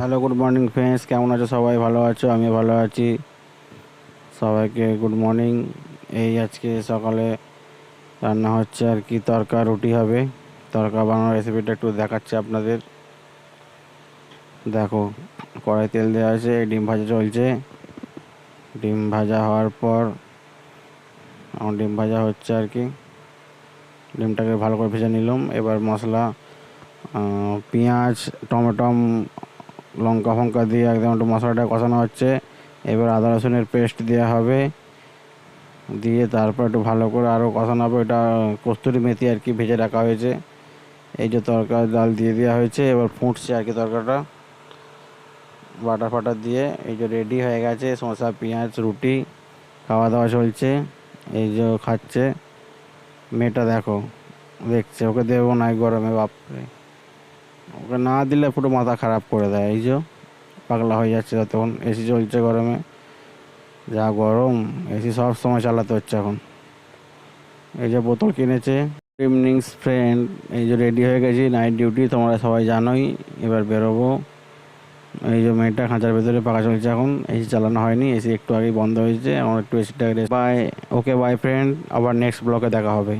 Hello good morning friends কেমন আছো সবাই? ভালো আছো? আমি ভালো আছি। সবাইকে গুড মর্নিং এই আজকে সকালে রান্না হচ্ছে আর কি, তরকা, রুটি হবে। তরকা বানানোর রেসিপিটা একটু দেখাচ্ছি আপনাদের। দেখো, কড়াই তেল দেওয়া আছে ডিম ভাজা চলছে। ডিম ভাজা হওয়ার পর, আমার ডিম ভাজা হচ্ছে আর কি। ডিমটাকে ভালো করে ভেজে নিলাম। এবার মশলা পেঁয়াজ টমেটম লঙ্কা ফঙ্কা দিয়ে একদম একটু মশলাটা কষানো হচ্ছে। এবার আদা রসুনের পেস্ট দেওয়া হবে। দিয়ে তারপর একটু ভালো করে আরও কষানো হবে। এটা কস্তুরি মেথি আর কি ভেজে রাখা হয়েছে। এই যে তরকারি ডাল দিয়ে দেওয়া হয়েছে, এবার ফুটছে আর কি তরকারিটা। বাটার ফাটার দিয়ে এই যে রেডি হয়ে গেছে, শসা, পেঁয়াজ, রুটি খাওয়া দাওয়া চলছে। এই যে খাচ্ছে। মেয়েটা দেখো, দেখছে, ওকে দেবো না গরমে, বাপরে। ওকে না দিলে পুরো মাথা খারাপ করে দেয়, এই যে পাগলা হয়ে যাচ্ছে তখন এসি চলছে গরমে। যা গরম এসি সব সময় চালাতে হচ্ছে এখন। এই যে বোতল কিনেছে ইভিনিংস ফ্রেন্ড এই যে রেডি হয়ে গেছি নাইট ডিউটি তোমরা সবাই জানোই, এবার বেরোবো। এই যে মেয়েটা খাঁচার ভেতরে পাকা চলছে এখন এসি চালানো হয়নি এসি একটু আগেই বন্ধ হয়েছে এখন একটু এসিটা বাই ওকে বাই ফ্রেন্ড আবার নেক্সট ব্লকে দেখা হবে।